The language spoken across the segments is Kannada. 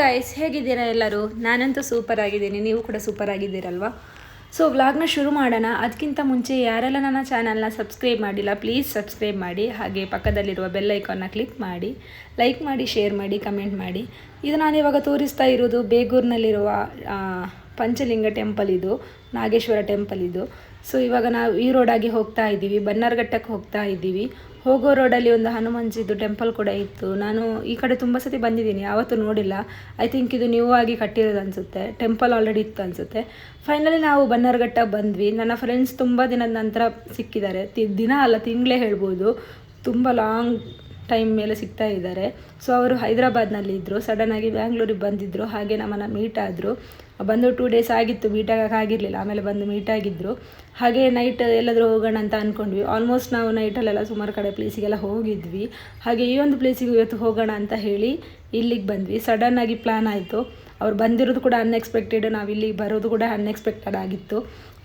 ಗಾಯ್ಸ್ ಹೇಗಿದ್ದೀರಾ ಎಲ್ಲರೂ? ನಾನಂತೂ ಸೂಪರ್ ಆಗಿದ್ದೀನಿ. ನೀವು ಕೂಡ ಸೂಪರ್ ಆಗಿದ್ದೀರಲ್ವಾ? ಸೊ ವ್ಲಾಗ್ನ ಶುರು ಮಾಡೋಣ. ಅದಕ್ಕಿಂತ ಮುಂಚೆ ಯಾರೆಲ್ಲ ನನ್ನ ಚಾನಲ್ನ ಸಬ್ಸ್ಕ್ರೈಬ್ ಮಾಡಿಲ್ಲ ಪ್ಲೀಸ್ ಸಬ್ಸ್ಕ್ರೈಬ್ ಮಾಡಿ. ಹಾಗೆ ಪಕ್ಕದಲ್ಲಿರುವ ಬೆಲ್ ಐಕಾನ್ನ ಕ್ಲಿಕ್ ಮಾಡಿ. ಲೈಕ್ ಮಾಡಿ ಶೇರ್ ಮಾಡಿ ಕಮೆಂಟ್ ಮಾಡಿ. ಇದು ನಾನು ಇವಾಗ ತೋರಿಸ್ತಾ ಇರೋದು ಬೇಗೂರಿನಲ್ಲಿರುವ ಪಂಚಲಿಂಗ ಟೆಂಪಲ್ ಇದು, ನಾಗೇಶ್ವರ ಟೆಂಪಲ್ ಇದು. ಸೊ ಇವಾಗ ನಾವು ಈ ರೋಡಾಗಿ ಹೋಗ್ತಾ ಇದ್ದೀವಿ ಬನ್ನಾರ್ಘಟ್ಟಕ್ಕೆ ಹೋಗ್ತಾ ಇದ್ದೀವಿ. ಹೋಗೋ ರೋಡಲ್ಲಿ ಒಂದು ಹನುಮಂಜಿದ್ದು ಟೆಂಪಲ್ ಕೂಡ ಇತ್ತು. ನಾನು ಈ ಕಡೆ ತುಂಬ ಸತಿ ಬಂದಿದ್ದೀನಿ, ಯಾವತ್ತೂ ನೋಡಿಲ್ಲ. ಐ ಥಿಂಕ್ ಇದು ನ್ಯೂ ಆಗಿ ಕಟ್ಟಿರೋದು ಅನಿಸುತ್ತೆ. ಟೆಂಪಲ್ ಆಲ್ರೆಡಿ ಇತ್ತು ಅನಿಸುತ್ತೆ. ಫೈನಲಿ ನಾವು ಬನ್ನರ್ಘಟ್ಟ ಬಂದ್ವಿ. ನನ್ನ ಫ್ರೆಂಡ್ಸ್ ತುಂಬ ದಿನದ ನಂತರ ಸಿಕ್ಕಿದ್ದಾರೆ. ದಿನ ಅಲ್ಲ, ತಿಂಗಳೇ ಹೇಳ್ಬೋದು. ತುಂಬ ಲಾಂಗ್ ಟೈಮ್ ಮೇಲೆ ಸಿಗ್ತಾ ಇದ್ದಾರೆ. ಸೊ ಅವರು ಹೈದರಾಬಾದ್ನಲ್ಲಿ ಇದ್ದರು ಸಡನ್ನಾಗಿ ಬ್ಯಾಂಗ್ಳೂರಿಗೆ ಬಂದಿದ್ದರು ಹಾಗೆ ನಮ್ಮನ್ನು ಮೀಟ್ ಆದರು. ಬಂದು ಟೂ ಡೇಸ್ ಆಗಿತ್ತು ಮೀಟ್ ಆಗಿರಲಿಲ್ಲ, ಆಮೇಲೆ ಬಂದು ಮೀಟ್ ಆಗಿದ್ದರು ಹಾಗೆ ನೈಟ್ ಎಲ್ಲಾದರೂ ಹೋಗೋಣ ಅಂತ ಅಂದ್ಕೊಂಡ್ವಿ ಆಲ್ಮೋಸ್ಟ್ ನಾವು ನೈಟಲ್ಲೆಲ್ಲ ಸುಮಾರು ಕಡೆ ಪ್ಲೇಸಿಗೆಲ್ಲ ಹೋಗಿದ್ವಿ. ಹಾಗೆ ಈ ಒಂದು ಪ್ಲೇಸಿಗೆ ಇವತ್ತು ಹೋಗೋಣ ಅಂತ ಹೇಳಿ ಇಲ್ಲಿಗೆ ಬಂದ್ವಿ. ಸಡನ್ನಾಗಿ ಪ್ಲ್ಯಾನ್ ಆಯಿತು. ಅವ್ರು ಬಂದಿರೋದು ಕೂಡ ಅನ್ಎಕ್ಸ್ಪೆಕ್ಟೆಡ್ ನಾವು ಇಲ್ಲಿಗೆ ಬರೋದು ಕೂಡ ಅನ್ಎಕ್ಸ್ಪೆಕ್ಟೆಡ್ ಆಗಿತ್ತು.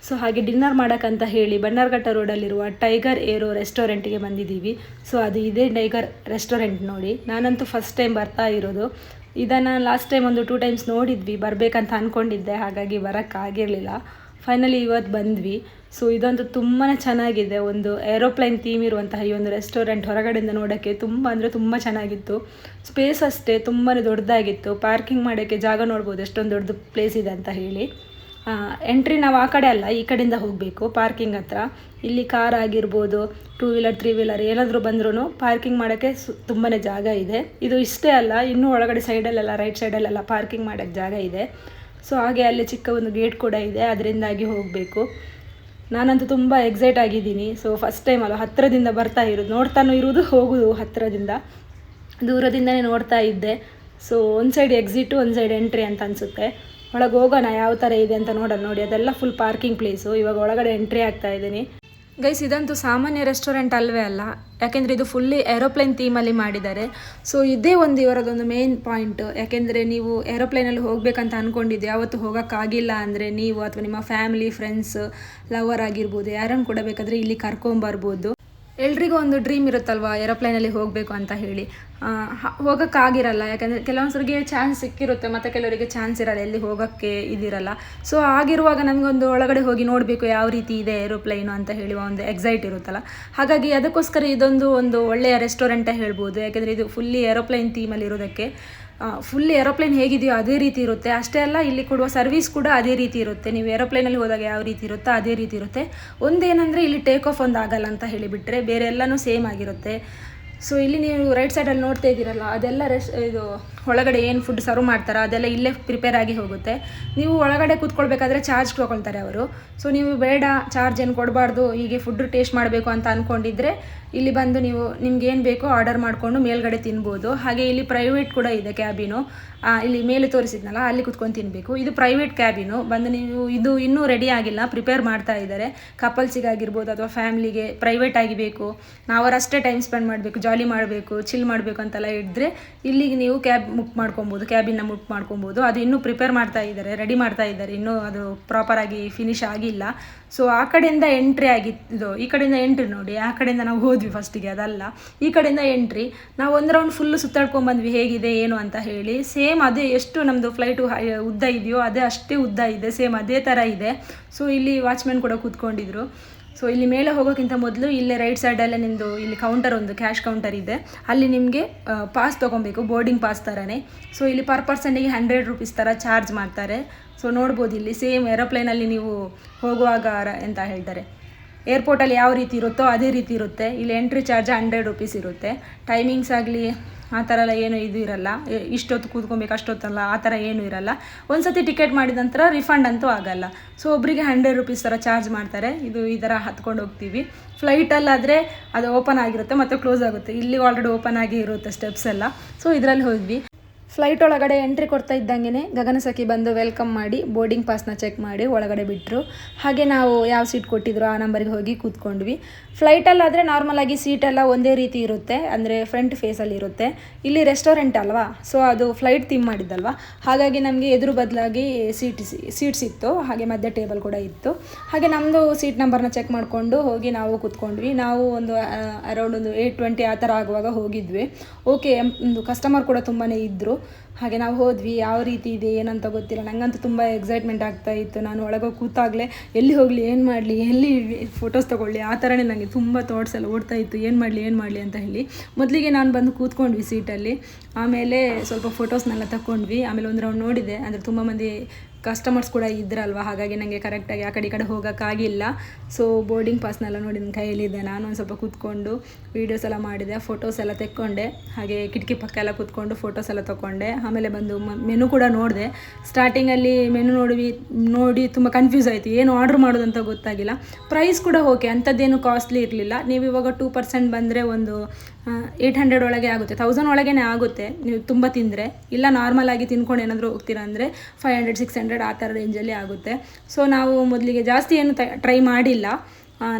ಸೊ ಹಾಗೆ ಡಿನ್ನರ್ ಮಾಡೋಕ್ಕಂತ ಹೇಳಿ ಬನ್ನರ್ಘಟ್ಟ ರೋಡಲ್ಲಿರುವ ಟೈಗರ್ ಏರೋ ರೆಸ್ಟೋರೆಂಟಿಗೆ ಬಂದಿದ್ದೀವಿ. ಸೊ ಅದು ಇದೇ ಟೈಗರ್ ರೆಸ್ಟೋರೆಂಟ್ ನೋಡಿ. ನಾನಂತೂ ಫಸ್ಟ್ ಟೈಮ್ ಬರ್ತಾ ಇರೋದು. ಇದನ್ನು ಲಾಸ್ಟ್ ಟೈಮ್ ಒಂದು ಟೂ ಟೈಮ್ಸ್ ನೋಡಿದ್ವಿ, ಬರಬೇಕಂತ ಅಂದ್ಕೊಂಡಿದ್ದೆ ಹಾಗಾಗಿ ಬರೋಕ್ಕಾಗಿರಲಿಲ್ಲ ಫೈನಲಿ ಇವತ್ತು ಬಂದ್ವಿ. ಸೊ ಇದೊಂದು ತುಂಬಾ ಚೆನ್ನಾಗಿದೆ. ಒಂದು ಏರೋಪ್ಲೈನ್ ಥೀಮ್ ಇರುವಂತಹ ಈ ಒಂದು ರೆಸ್ಟೋರೆಂಟ್ ಹೊರಗಡೆಯಿಂದ ನೋಡೋಕ್ಕೆ ತುಂಬ ಅಂದರೆ ತುಂಬ ಚೆನ್ನಾಗಿತ್ತು. ಸ್ಪೇಸ್ ಅಷ್ಟೇ ತುಂಬಾ ದೊಡ್ಡದಾಗಿತ್ತು. ಪಾರ್ಕಿಂಗ್ ಮಾಡೋಕ್ಕೆ ಜಾಗ ನೋಡ್ಬೋದು, ಎಷ್ಟೊಂದು ದೊಡ್ಡ ಪ್ಲೇಸ್ ಇದೆ ಅಂತ ಹೇಳಿ. ಎಂಟ್ರಿ ನಾವು ಆ ಕಡೆ ಅಲ್ಲ, ಈ ಕಡೆಯಿಂದ ಹೋಗಬೇಕು ಪಾರ್ಕಿಂಗ್ ಹತ್ರ. ಇಲ್ಲಿ ಕಾರ್ ಆಗಿರ್ಬೋದು ಟೂ ವೀಲರ್ ತ್ರೀ ವೀಲರ್ ಏನಾದರೂ ಬಂದ್ರೂ ಪಾರ್ಕಿಂಗ್ ಮಾಡೋಕ್ಕೆ ಸು ತುಂಬಾ ಜಾಗ ಇದೆ. ಇದು ಇಷ್ಟೇ ಅಲ್ಲ, ಇನ್ನೂ ಒಳಗಡೆ ಸೈಡಲ್ಲೆಲ್ಲ ರೈಟ್ ಸೈಡಲ್ಲೆಲ್ಲ ಪಾರ್ಕಿಂಗ್ ಮಾಡೋಕ್ಕೆ ಜಾಗ ಇದೆ. ಸೊ ಹಾಗೆ ಅಲ್ಲಿ ಚಿಕ್ಕ ಒಂದು ಗೇಟ್ ಕೂಡ ಇದೆ, ಅದರಿಂದಾಗಿ ಹೋಗಬೇಕು. ನಾನಂತೂ ತುಂಬ ಎಕ್ಸೈಟ್ ಆಗಿದ್ದೀನಿ. ಸೊ ಫಸ್ಟ್ ಟೈಮ್ ಅಲ್ಲ, ಹತ್ತಿರದಿಂದ ಬರ್ತಾ ಇರೋದು, ನೋಡ್ತಾನೂ ಇರೋದು, ಹೋಗೋದು ಹತ್ತಿರದಿಂದ. ದೂರದಿಂದನೇ ನೋಡ್ತಾ ಇದ್ದೆ. ಸೊ ಒಂದು ಸೈಡ್ ಎಕ್ಸಿಟು ಒಂದು ಸೈಡ್ ಎಂಟ್ರಿ ಅಂತ ಅನಿಸುತ್ತೆ. ಒಳಗೆ ಹೋಗೋಣ, ಯಾವ ಥರ ಇದೆ ಅಂತ ನೋಡೋಣ ನೋಡಿ. ಅದೆಲ್ಲ ಫುಲ್ ಪಾರ್ಕಿಂಗ್ ಪ್ಲೇಸು ಇವಾಗ ಒಳಗಡೆ ಎಂಟ್ರಿ ಆಗ್ತಾ ಇದ್ದೀನಿ. ಗೈಸ್ ಇದಂತೂ ಸಾಮಾನ್ಯ ರೆಸ್ಟೋರೆಂಟ್ ಅಲ್ವೇ ಅಲ್ಲ. ಯಾಕೆಂದರೆ ಇದು ಫುಲ್ಲಿ ಏರೋಪ್ಲೇನ್ ಥೀಮಲ್ಲಿ ಮಾಡಿದ್ದಾರೆ. ಸೊ ಇದೇ ಒಂದು ಇವರದೊಂದು ಮೇನ್ ಪಾಯಿಂಟ್ ಯಾಕೆಂದರೆ ನೀವು ಏರೋಪ್ಲೇನಲ್ಲಿ ಹೋಗಬೇಕಂತ ಅಂದ್ಕೊಂಡಿದ್ದೆ ಯಾವತ್ತು ಹೋಗೋಕ್ಕಾಗಿಲ್ಲ ಅಂದರೆ ನೀವು ಅಥವಾ ನಿಮ್ಮ ಫ್ಯಾಮಿಲಿ ಫ್ರೆಂಡ್ಸ್ ಲವರ್ ಆಗಿರ್ಬೋದು, ಯಾರನ್ನು ಕೂಡ ಬೇಕಾದರೆ ಇಲ್ಲಿ ಕರ್ಕೊಂಬರ್ಬೋದು. ಎಲ್ರಿಗೂ ಒಂದು ಡ್ರೀಮ್ ಇರುತ್ತಲ್ವಾ ಏರೋಪ್ಲೇನಲ್ಲಿ ಹೋಗಬೇಕು ಅಂತ ಹೇಳಿ. ಹೋಗೋಕ್ಕಾಗಿರಲ್ಲ, ಯಾಕಂದರೆ ಕೆಲವೊಂದ್ಸರಿಗೆ ಚಾನ್ಸ್ ಸಿಕ್ಕಿರುತ್ತೆ, ಮತ್ತು ಕೆಲವರಿಗೆ ಚಾನ್ಸ್ ಇರಲ್ಲ, ಎಲ್ಲಿ ಹೋಗೋಕ್ಕೆ ಇದಿರಲ್ಲ. ಸೊ ಆಗಿರುವಾಗ ನಮಗೊಂದು ಒಳಗಡೆ ಹೋಗಿ ನೋಡಬೇಕು ಯಾವ ರೀತಿ ಇದೆ ಏರೋಪ್ಲೇನು ಅಂತ ಹೇಳಿ ಒಂದು ಎಕ್ಸೈಟ್ ಇರುತ್ತಲ್ಲ. ಹಾಗಾಗಿ ಅದಕ್ಕೋಸ್ಕರ ಇದೊಂದು ಒಂದು ಒಳ್ಳೆಯ ರೆಸ್ಟೋರೆಂಟೇ ಹೇಳ್ಬೋದು. ಯಾಕೆಂದರೆ ಇದು ಫುಲ್ಲಿ ಏರೋಪ್ಲೇನ್ ಥೀಮಲ್ಲಿ ಇರೋದಕ್ಕೆ. ಫುಲ್ ಏರೋಪ್ಲೇನ್ ಹೇಗಿದೆಯೋ ಅದೇ ರೀತಿ ಇರುತ್ತೆ. ಅಷ್ಟೇ ಅಲ್ಲ, ಇಲ್ಲಿ ಕೊಡುವ ಸರ್ವಿಸ್ ಕೂಡ ಅದೇ ರೀತಿ ಇರುತ್ತೆ. ನೀವು ಏರೋಪ್ಲೇನಲ್ಲಿ ಹೋದಾಗ ಯಾವ ರೀತಿ ಇರುತ್ತೋ ಅದೇ ರೀತಿ ಇರುತ್ತೆ. ಒಂದೇನಂದರೆ ಇಲ್ಲಿ ಟೇಕ್ ಆಫ್ ಒಂದು ಆಗಲ್ಲ ಅಂತ ಹೇಳಿಬಿಟ್ರೆ ಬೇರೆ ಎಲ್ಲನೂ ಸೇಮ್ ಆಗಿರುತ್ತೆ. ಸೊ ಇಲ್ಲಿ ನೀವು ರೈಟ್ ಸೈಡಲ್ಲಿ ನೋಡ್ತಾ ಇದ್ದೀರಲ್ಲ, ಅದೆಲ್ಲ ರೆಸ್ ಇದು ಒಳಗಡೆ ಏನು ಫುಡ್ ಸರ್ವ್ ಮಾಡ್ತಾರೋ ಅದೆಲ್ಲ ಇಲ್ಲೇ ಪ್ರಿಪೇರ್ ಆಗಿ ಹೋಗುತ್ತೆ. ನೀವು ಒಳಗಡೆ ಕೂತ್ಕೊಳ್ಬೇಕಾದ್ರೆ ಚಾರ್ಜ್ ತೊಗೊಳ್ತಾರೆ ಅವರು. ಸೊ ನೀವು ಬೇಡ ಚಾರ್ಜ್ ಏನು ಕೊಡಬಾರ್ದು, ಹೀಗೆ ಫುಡ್ ಟೇಸ್ಟ್ ಮಾಡಬೇಕು ಅಂತ ಅಂದ್ಕೊಂಡಿದ್ರೆ ಇಲ್ಲಿ ಬಂದು ನೀವು ನಿಮ್ಗೆ ಏನು ಬೇಕೋ ಆರ್ಡರ್ ಮಾಡಿಕೊಂಡು ಮೇಲ್ಗಡೆ ತಿನ್ಬೋದು. ಹಾಗೆ ಇಲ್ಲಿ ಪ್ರೈವೇಟ್ ಕೂಡ ಇದೆ ಕ್ಯಾಬಿನು ಇಲ್ಲಿ ಮೇಲೆ ತೋರಿಸಿದ್ನಲ್ಲ, ಅಲ್ಲಿ ಕುತ್ಕೊಂಡು ತಿನ್ನಬೇಕು ಇದು ಪ್ರೈವೇಟ್ ಕ್ಯಾಬಿನು ಬಂದು ನೀವು ಇದು ಇನ್ನೂ ರೆಡಿ ಆಗಿಲ್ಲ ಪ್ರಿಪೇರ್ ಮಾಡ್ತಾ ಇದ್ದಾರೆ. ಕಪಲ್ಸಿಗಾಗಿರ್ಬೋದು ಅಥವಾ ಫ್ಯಾಮ್ಲಿಗೆ ಪ್ರೈವೇಟ್ ಆಗಿ ಬೇಕು. ನಾವು ಅವರಷ್ಟೇ ಟೈಮ್ ಸ್ಪೆಂಡ್ ಮಾಡಬೇಕು ಜಾಲಿ ಮಾಡಬೇಕು ಚಿಲ್ ಮಾಡಬೇಕು ಅಂತೆಲ್ಲ ಇದ್ದರೆ ಇಲ್ಲಿಗೆ ನೀವು ಕ್ಯಾಬ್ ಬುಕ್ ಮಾಡ್ಕೊಬೋದು ಕ್ಯಾಬಿನ ಬುಕ್ ಮಾಡ್ಕೊಬೋದು. ಅದು ಇನ್ನೂ ಪ್ರಿಪೇರ್ ಮಾಡ್ತಾ ಇದ್ದಾರೆ ರೆಡಿ ಮಾಡ್ತಾ ಇದ್ದಾರೆ. ಇನ್ನೂ ಅದು ಪ್ರಾಪರಾಗಿ ಫಿನಿಶ್ ಆಗಿಲ್ಲ. ಸೊ ಆ ಕಡೆಯಿಂದ ಎಂಟ್ರಿ ಆಗಿದ್ದು ಈ ಕಡೆಯಿಂದ ಎಂಟ್ರಿ ನೋಡಿ. ಆ ಕಡೆಯಿಂದ ನಾವು ಹೋದ್ವಿ ಫಸ್ಟಿಗೆ ಅದಲ್ಲ. ಈ ಕಡೆಯಿಂದ ಎಂಟ್ರಿ ನಾವು ಒಂದು ರೌಂಡ್ ಫುಲ್ಲು ಸುತ್ತಾಡ್ಕೊಂಡ್ಬಂದ್ವಿ ಹೇಗಿದೆ, ಏನು ಅಂತ ಹೇಳಿ. ಸೇಮ್ ಅದೇ ಎಷ್ಟು ನಮ್ಮದು ಫ್ಲೈಟು ಉದ್ದ ಇದೆಯೋ, ಅದೇ ಅಷ್ಟೇ ಉದ್ದ ಇದೆ. ಸೇಮ್ ಅದೇ ಥರ ಇದೆ. ಸೊ ಇಲ್ಲಿ ವಾಚ್ಮೆನ್ ಕೂಡ ಕೂತ್ಕೊಂಡಿದ್ರು. ಸೊ ಇಲ್ಲಿ ಮೇಲೆ ಹೋಗೋಕ್ಕಿಂತ ಮೊದಲು ಇಲ್ಲೇ ರೈಟ್ ಸೈಡಲ್ಲೇ ನಿಮ್ಮದು ಇಲ್ಲಿ ಕೌಂಟರ್ ಒಂದು ಕ್ಯಾಶ್ ಕೌಂಟರ್ ಇದೆ. ಅಲ್ಲಿ ನಿಮಗೆ ಪಾಸ್ ತೊಗೊಬೇಕು ಬೋರ್ಡಿಂಗ್ ಪಾಸ್ ಥರನೇ ಸೊ ಇಲ್ಲಿ ಪರ್ ಪರ್ಸನ್ಗೆ ಹಂಡ್ರೆಡ್ ರುಪೀಸ್ ಥರ ಚಾರ್ಜ್ ಮಾಡ್ತಾರೆ. ಸೊ ನೋಡ್ಬೋದು ಇಲ್ಲಿ ಸೇಮ್ ಏರೋಪ್ಲೇನಲ್ಲಿ ನೀವು ಹೋಗುವಾಗ ಅಂತ ಹೇಳ್ತಾರೆ. ಏರ್ಪೋರ್ಟಲ್ಲಿ ಯಾವ ರೀತಿ ಇರುತ್ತೋ ಅದೇ ರೀತಿ ಇರುತ್ತೆ. ಇಲ್ಲಿ ಎಂಟ್ರಿ ಚಾರ್ಜ್ ಹಂಡ್ರೆಡ್ ರುಪೀಸ್ ಇರುತ್ತೆ. ಟೈಮಿಂಗ್ಸ್ ಆಗಲಿ, ಆ ಥರ ಎಲ್ಲ ಏನು ಇದು ಇರಲ್ಲ. ಇಷ್ಟೊತ್ತು ಕೂತ್ಕೊಬೇಕು ಅಷ್ಟೊತ್ತಲ್ಲ ಆ ಥರ ಏನು ಇರಲ್ಲ. ಒಂದು ಸತಿ ಟಿಕೆಟ್ ಮಾಡಿದ ನಂತರ ರಿಫಂಡ್ ಅಂತೂ ಆಗಲ್ಲ. ಸೊ ಒಬ್ಬರಿಗೆ ಹಂಡ್ರೆಡ್ ರುಪೀಸ್ ಥರ ಚಾರ್ಜ್ ಮಾಡ್ತಾರೆ. ಇದು ಈ ಥರ ಹತ್ಕೊಂಡು ಹೋಗ್ತೀವಿ. ಫ್ಲೈಟಲ್ಲಾದರೆ ಅದು ಓಪನ್ ಆಗಿರುತ್ತೆ, ಮತ್ತು ಕ್ಲೋಸ್ ಆಗುತ್ತೆ. ಇಲ್ಲಿ ಆಲ್ರೆಡಿ ಓಪನ್ ಆಗಿ ಇರುತ್ತೆ ಸ್ಟೆಪ್ಸ್ ಎಲ್ಲ. ಸೊ ಇದರಲ್ಲಿ ಹೋದ್ವಿ. ಫ್ಲೈಟ್ ಒಳಗಡೆ ಎಂಟ್ರಿ ಕೊಡ್ತಾ ಇದ್ದಂಗೆ ಗಗನಸಖಿ ಬಂದು ವೆಲ್ಕಮ್ ಮಾಡಿ ಬೋರ್ಡಿಂಗ್ ಪಾಸ್ನ ಚೆಕ್ ಮಾಡಿ ಒಳಗಡೆ ಬಿಟ್ಟರು ಹಾಗೆ ನಾವು ಯಾವ ಸೀಟ್ ಕೊಟ್ಟಿದ್ರು ಆ ನಂಬರಿಗೆ ಹೋಗಿ ಕೂತ್ಕೊಂಡ್ವಿ. ಫ್ಲೈಟಲ್ಲಾದರೆ ನಾರ್ಮಲಾಗಿ ಸೀಟೆಲ್ಲ ಒಂದೇ ರೀತಿ ಇರುತ್ತೆ, ಅಂದರೆ ಫ್ರಂಟ್ ಫೇಸಲ್ಲಿ ಇರುತ್ತೆ. ಇಲ್ಲಿ ರೆಸ್ಟೋರೆಂಟ್ ಅಲ್ವಾ ಸೊ ಅದು ಫ್ಲೈಟ್ ಥೀಮ್ ಮಾಡಿದ್ದಲ್ವಾ. ಹಾಗಾಗಿ ನಮಗೆ ಎದುರು ಬದಲಾಗಿ ಸೀಟ್ ಸೀಟ್ಸ್ ಇತ್ತು, ಹಾಗೆ ಮಧ್ಯೆ ಟೇಬಲ್ ಕೂಡ ಇತ್ತು. ಹಾಗೆ ನಮ್ಮದು ಸೀಟ್ ನಂಬರ್ನ ಚೆಕ್ ಮಾಡಿಕೊಂಡು ಹೋಗಿ ನಾವು ಕೂತ್ಕೊಂಡ್ವಿ. ನಾವು ಒಂದು ಅರೌಂಡ್ ಒಂದು ಏಯ್ಟ್ ಟ್ವೆಂಟಿ ಆ ಥರ ಆಗುವಾಗ ಹೋಗಿದ್ವಿ. ಓಕೆ ಒಂದು ಕಸ್ಟಮರ್ ಕೂಡ ತುಂಬಾ ಇದ್ದರು ಹಾಗೆ ನಾವು ಹೋದ್ವಿ, ಯಾವ ರೀತಿ ಇದೆ, ಏನಂತ ಗೊತ್ತಿಲ್ಲ. ನನಗಂತೂ ತುಂಬ ಎಕ್ಸೈಟ್ಮೆಂಟ್ ಆಗ್ತಾ ಇತ್ತು. ನಾನು ಒಳಗೆ ಕೂತಾಗಲೇ ಎಲ್ಲಿ ಹೋಗಲಿ, ಏನು ಮಾಡಲಿ, ಎಲ್ಲಿ ಫೋಟೋಸ್ ತೊಗೊಳ್ಳಿ, ಆ ಥರನೇ ನನಗೆ ತುಂಬ ಥಾಟ್ಸ್ ಎಲ್ಲ ಓಡ್ತಾ ಇತ್ತು. ಏನು ಮಾಡಲಿ ಏನು ಮಾಡಲಿ ಅಂತ ಹೇಳಿ. ಮೊದಲಿಗೆ ನಾನು ಬಂದು ಕೂತ್ಕೊಂಡ್ವಿ ಸೀಟಲ್ಲಿ ಆಮೇಲೆ ಸ್ವಲ್ಪ ಫೋಟೋಸ್ನೆಲ್ಲ ತಗೊಂಡ್ವಿ ಆಮೇಲೆ ಒಂದು ರೌಂಡ್ ನೋಡಿದೆ. ಅಂದರೆ ತುಂಬ ಮಂದಿ ಕಸ್ಟಮರ್ಸ್ ಕೂಡ ಇದ್ರಲ್ವ? ಹಾಗಾಗಿ ನನಗೆ ಕರೆಕ್ಟಾಗಿ ಆ ಕಡೆ ಈ ಕಡೆ ಹೋಗೋಕ್ಕಾಗಿಲ್ಲ ಸೊ ಬೋರ್ಡಿಂಗ್ ಪಾಸ್ನೆಲ್ಲ ನೋಡಿ ನನ್ನ ಕೈಯಲ್ಲಿದೆ. ನಾನು ಒಂದು ಸ್ವಲ್ಪ ಕೂತ್ಕೊಂಡು ವೀಡಿಯೋಸ್ ಎಲ್ಲ ಮಾಡಿದೆ ಫೋಟೋಸ್ ಎಲ್ಲ ತೆಕ್ಕೊಂಡೆ. ಹಾಗೆ ಕಿಟಕಿ ಪಕ್ಕ ಎಲ್ಲ ಕೂತ್ಕೊಂಡು ಫೋಟೋಸ್ ಎಲ್ಲ ತೊಗೊಂಡೆ ಆಮೇಲೆ ಬಂದು ಮೆನು ಕೂಡ ನೋಡಿದೆ. ಸ್ಟಾರ್ಟಿಂಗಲ್ಲಿ ಮೆನು ನೋಡಿ ನೋಡಿ ತುಂಬ ಕನ್ಫ್ಯೂಸ್ ಆಯಿತು. ಏನು ಆರ್ಡ್ರ್ ಮಾಡೋದಂತ ಗೊತ್ತಾಗಿಲ್ಲ. ಪ್ರೈಸ್ ಕೂಡ ಓಕೆ ಅಂಥದ್ದೇನು ಕಾಸ್ಟ್ಲಿ ಇರಲಿಲ್ಲ. ನೀವು ಇವಾಗ ಟೂ ಪರ್ಸೆಂಟ್ ಬಂದರೆ ಒಂದು ಏಯ್ಟ್ ಹಂಡ್ರೆಡ್ ಒಳಗೆ ಆಗುತ್ತೆ. ತೌಸಂಡ್ ಒಳಗೇ ಆಗುತ್ತೆ. ನೀವು ತುಂಬ ತಿಂದರೆ. ಇಲ್ಲ ನಾರ್ಮಲ್ ಆಗಿ ತಿನ್ಕೊಂಡು ಏನಾದರೂ ಹೋಗ್ತೀರಾ ಅಂದರೆ ಫೈವ್ ಹಂಡ್ರೆಡ್ ಸಿಕ್ಸ್ ಹಂಡ್ರೆಡ್ ಆ ಥರ ರೇಂಜಲ್ಲಿ ಆಗುತ್ತೆ. ಸೊ ನಾವು ಮೊದಲಿಗೆ ಜಾಸ್ತಿ ಏನು ಟ್ರೈ ಮಾಡಿಲ್ಲ.